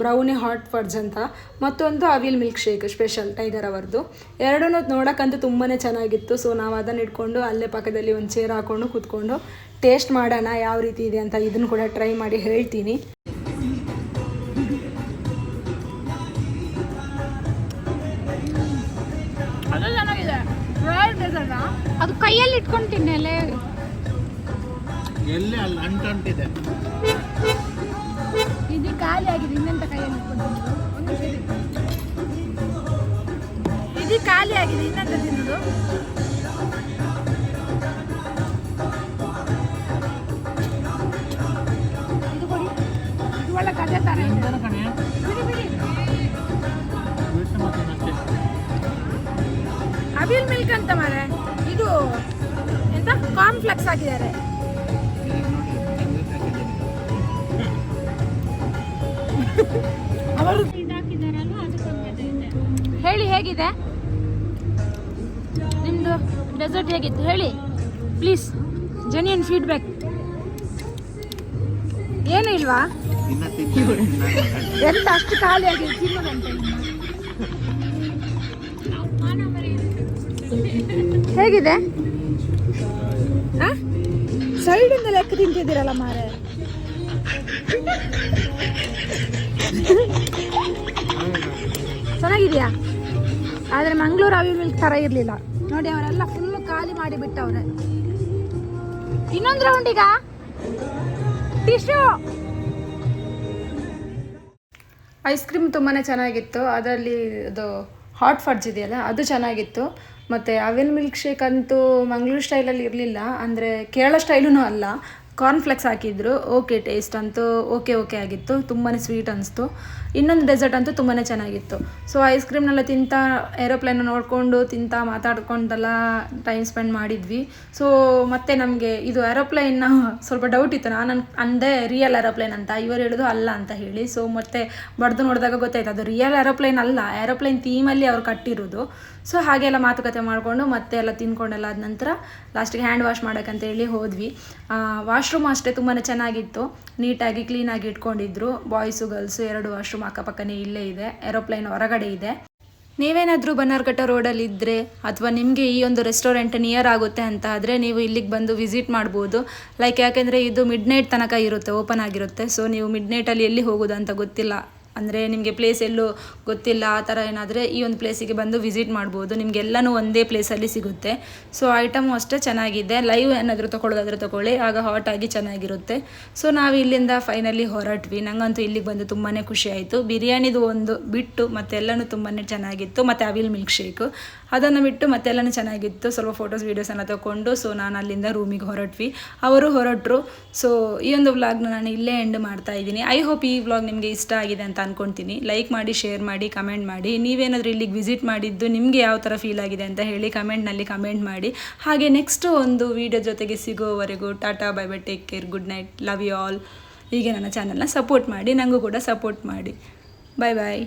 ಬ್ರೌನಿ ಹಾಟ್ ಫಡ್ಸ್ ಅಂತ ಮತ್ತೊಂದು avil milk shake special tiger ಅವರದ್ದು. ಎರಡೂ ನೋಡೋಕ್ಕಂತೂ ತುಂಬಾ ಚೆನ್ನಾಗಿತ್ತು. ಸೊ ನಾವು ಅದನ್ನು ಇಟ್ಕೊಂಡು ಅಲ್ಲೇ ಪಕ್ಕದಲ್ಲಿ ಒಂದು ಚೇರ್ ಹಾಕ್ಕೊಂಡು ಕೂತ್ಕೊಂಡು ಟೇಸ್ಟ್ ಮಾಡೋಣ ಯಾವ ರೀತಿ ಇದೆ ಅಂತ ಇದನ್ನು ಕೂಡ ಟ್ರೈ ಮಾಡಿ ಹೇಳ್ತೀನಿ. ಅದು ಕೈಯಲ್ಲಿ ಇಟ್ಕೊಂಡು ತಿನ್ನೆಲೆ ಎಲ್ಲಿ ಅಲ್ಲಿ ಅಂಟಂಟಿದೆ ಇದು ಖಾಲಿ ಆಗಿದೆ ಇನ್ನೆಂತ ಕೈಯಲ್ಲಿ. ಇದು ಖಾಲಿ ಆಗಿದೆ ಇನ್ನೆಂತ ತಿನ್ನೋದು ಇದು ಕೊಡಿ. ಇದು ಒಳ್ಳೆ ಕಥೆ ತರ ಇದೆ. ಬಿಡಿ ಬಿಡಿ. ಅವಿಲ್ ಮಿಲ್ಕ್ ಅಂತ ಮಾರೆ. ಇದು ಎಂತ? ಕಾರ್ನ್ಫ್ಲೆಕ್ಸ್ ಆಗಿದ್ದಾರೆ ಹಾಕಿದ್ದಾರೆ. ಹೇಗಿದೆ ನಿಮ್ಮದು ಡೆಸರ್ಟ್ ಹೇಗಿತ್ತು? ಹೇಳಿ. ಪ್ಲೀಸ್ ಜೆನ್ಯನ್ ಫೀಡ್ಬ್ಯಾಕ್ ಏನು ಇಲ್ವಾ? ಎಂತ ಅಷ್ಟು ಖಾಲಿ ಆಗಿದೆ ತಿನ್ನೋದಂತ. ಹೇಗಿದೆ? ಸೈಡಿಂದ ಲೆಕ್ಕ ತಿಂತಿದ್ದೀರಲ್ಲ ಮಾರೆ. ಚೆನ್ನಾಗಿದೆಯಾ? ಆದರೆ ಮಂಗಳೂರು ಅವಿ ಮಿಲ್ಕ್ ಥರ ಇರಲಿಲ್ಲ. ನೋಡಿ ಅವರೆಲ್ಲ ಫುಲ್ ಖಾಲಿ ಮಾಡಿ ಬಿಟ್ಟವ್ರೆ. ಇನ್ನೊಂದು ರೌಂಡ್ ಈಗ. ಟಿಶ್ಯೂ ಐಸ್ ಕ್ರೀಮ್ ತುಂಬಾ ಚೆನ್ನಾಗಿತ್ತು. ಅದರಲ್ಲಿ ಅದು ಹಾಟ್ ಫಡ್ಜ್ ಇದೆಯಲ್ಲ, ಅದು ಚೆನ್ನಾಗಿತ್ತು. ಮತ್ತು ಅವೆಲ್ ಮಿಲ್ಕ್ ಶೇಕ್ ಅಂತೂ ಮಂಗಳೂರು ಸ್ಟೈಲಲ್ಲಿ ಇರಲಿಲ್ಲ. ಅಂದರೆ ಕೇರಳ ಸ್ಟೈಲೂ ಅಲ್ಲ. ಕಾರ್ನ್ಫ್ಲೆಕ್ಸ್ ಹಾಕಿದ್ರು ಓಕೆ ಟೇಸ್ಟ್ ಅಂತೂ ಓಕೆ ಓಕೆ ಆಗಿತ್ತು ತುಂಬಾ ಸ್ವೀಟ್ ಅನಿಸ್ತು. ಇನ್ನೊಂದು ಡೆಸರ್ಟ್ ಅಂತೂ ತುಂಬಾ ಚೆನ್ನಾಗಿತ್ತು. ಸೊ ಐಸ್ ಕ್ರೀಮ್ನೆಲ್ಲ ತಿಂತ ಏರೋಪ್ಲೇನ್ ನೋಡಿಕೊಂಡು ತಿಂತ, ಮಾತಾಡ್ಕೊಂಡೆಲ್ಲ ಟೈಮ್ ಸ್ಪೆಂಡ್ ಮಾಡಿದ್ವಿ. ಸೊ ಮತ್ತೆ ನಮಗೆ ಇದು ಏರೋಪ್ಲೇನ್ ಸ್ವಲ್ಪ ಡೌಟ್ ಇತ್ತು. ನಾನು ಅಂದೆ ರಿಯಲ್ ಏರೋಪ್ಲೇನ್ ಅಂತ. ಇವರು ಹೇಳೋದು ಅಲ್ಲ ಅಂತ ಹೇಳಿ. ಸೊ ಮತ್ತೆ ಬಡ್ದು ನೋಡಿದಾಗ ಗೊತ್ತಾಯ್ತು. ಅದು ರಿಯಲ್ ಏರೋಪ್ಲೇನ್ ಅಲ್ಲ. ಏರೋಪ್ಲೇನ್ ಥೀಮಲ್ಲಿ ಅವ್ರು ಕಟ್ಟಿರೋದು. ಸೊ ಹಾಗೆಲ್ಲ ಮಾತುಕತೆ ಮಾಡಿಕೊಂಡು, ಮತ್ತೆ ಎಲ್ಲ ತಿನ್ಕೊಂಡೆಲ್ಲ ಆದ ನಂತರ ಲಾಸ್ಟಿಗೆ ಹ್ಯಾಂಡ್ ವಾಶ್ ಮಾಡೋಕ್ಕಂತ ಹೇಳಿ ಹೋದ್ವಿ. ವಾಶ್ರೂಮ್ ಅಷ್ಟೇ ತುಂಬಾ ಚೆನ್ನಾಗಿತ್ತು. ನೀಟಾಗಿ ಕ್ಲೀನಾಗಿ ಇಟ್ಕೊಂಡಿದ್ರು. ಬಾಯ್ಸು ಗರ್ಲ್ಸು ಎರಡು ವಾಶ್ರೂಮ್ ಅಕ್ಕಪಕ್ಕನೇ ಇಲ್ಲೇ ಇದೆ. ಏರೋಪ್ಲೇನ್ ಹೊರಗಡೆ ಇದೆ. ನೀವೇನಾದರೂ ರೋಡ್ ರೋಡಲ್ಲಿ ಇದ್ದರೆ ಅಥವಾ ನಿಮಗೆ ಈ ಒಂದು ರೆಸ್ಟೋರೆಂಟ್ ನಿಯರ್ ಆಗುತ್ತೆ ಅಂತ ಆದರೆ ನೀವು ಇಲ್ಲಿಗೆ ಬಂದು ವಿಸಿಟ್ ಮಾಡ್ಬೋದು. ಲೈಕ್ ಯಾಕೆಂದರೆ ಇದು ಮಿಡ್ ನೈಟ್ ತನಕ ಇರುತ್ತೆ ಓಪನ್ ಆಗಿರುತ್ತೆ. ಸೊ ನೀವು ಮಿಡ್ ನೈಟಲ್ಲಿ ಎಲ್ಲಿ ಹೋಗೋದು ಅಂತ ಗೊತ್ತಿಲ್ಲ. ಅಂದರೆ ನಿಮಗೆ ಪ್ಲೇಸ್ ಎಲ್ಲೂ ಗೊತ್ತಿಲ್ಲ, ಆ ಥರ ಏನಾದರೆ ಈ ಒಂದು ಪ್ಲೇಸಿಗೆ ಬಂದು ವಿಸಿಟ್ ಮಾಡ್ಬೋದು. ನಿಮಗೆಲ್ಲನೂ ಒಂದೇ ಪ್ಲೇಸಲ್ಲಿ ಸಿಗುತ್ತೆ. ಸೊ ಐಟಮು ಅಷ್ಟೇ ಚೆನ್ನಾಗಿದೆ. ಲೈವ್ ಏನಾದರೂ ತೊಗೊಳ್ಳೋದಾದ್ರೆ ತೊಗೊಳ್ಳಿ ಆಗ ಹಾಟ್ ಆಗಿ ಚೆನ್ನಾಗಿರುತ್ತೆ. ಸೊ ನಾವು ಇಲ್ಲಿಂದ ಫೈನಲಿ ಹೊರಟ್ವಿ. ನಂಗಂತೂ ಇಲ್ಲಿಗೆ ಬಂದು ತುಂಬಾ ಖುಷಿ ಆಯಿತು. ಬಿರಿಯಾನಿದು ಒಂದು ಬಿಟ್ಟು ಮತ್ತೆಲ್ಲನೂ ತುಂಬಾ ಚೆನ್ನಾಗಿತ್ತು. ಮತ್ತು ಅವಿಲ್ ಮಿಲ್ಕ್ ಶೇಕು ಅದನ್ನು ಬಿಟ್ಟು ಮತ್ತೆಲ್ಲನೂ ಚೆನ್ನಾಗಿತ್ತು. ಸ್ವಲ್ಪ ಫೋಟೋಸ್ ವೀಡಿಯೋಸನ್ನು ತಗೊಂಡು ಸೊ ನಾನು ಅಲ್ಲಿಂದ ರೂಮಿಗೆ ಹೊರಟ್ವಿ. ಅವರು ಹೊರಟರು. ಸೊ ಈ ಒಂದು ವ್ಲಾಗ್ನ ನಾನು ಇಲ್ಲೇ ಎಂಡ್ ಮಾಡ್ತಾ ಇದ್ದೀನಿ. ಐ ಹೋಪ್ ಈ ವ್ಲಾಗ್ ನಿಮಗೆ ಇಷ್ಟ ಆಗಿದೆ ಅಂತ ಅನ್ಕೊಳ್ತೀನಿ ಲೈಕ್ ಮಾಡಿ ಶೇರ್ ಮಾಡಿ ಕಮೆಂಟ್ ಮಾಡಿ. ನೀವೇನಾದರೂ ಇಲ್ಲಿಗೆ ವಿಸಿಟ್ ಮಾಡಿದ್ದು ನಿಮಗೆ ಯಾವ ಥರ ಫೀಲ್ ಆಗಿದೆ ಅಂತ ಹೇಳಿ ಕಮೆಂಟ್ನಲ್ಲಿ ಕಮೆಂಟ್ ಮಾಡಿ. ಹಾಗೆ ನೆಕ್ಸ್ಟ್ ಒಂದು ವೀಡಿಯೋ ಜೊತೆಗೆ ಸಿಗೋವರೆಗೂ tata bye bye take care good night love you all ಹೀಗೆ ನನ್ನ ಚಾನಲ್ನ ಸಪೋರ್ಟ್ ಮಾಡಿ ನನಗೂ ಕೂಡ ಸಪೋರ್ಟ್ ಮಾಡಿ. ಬಾಯ್ ಬಾಯ್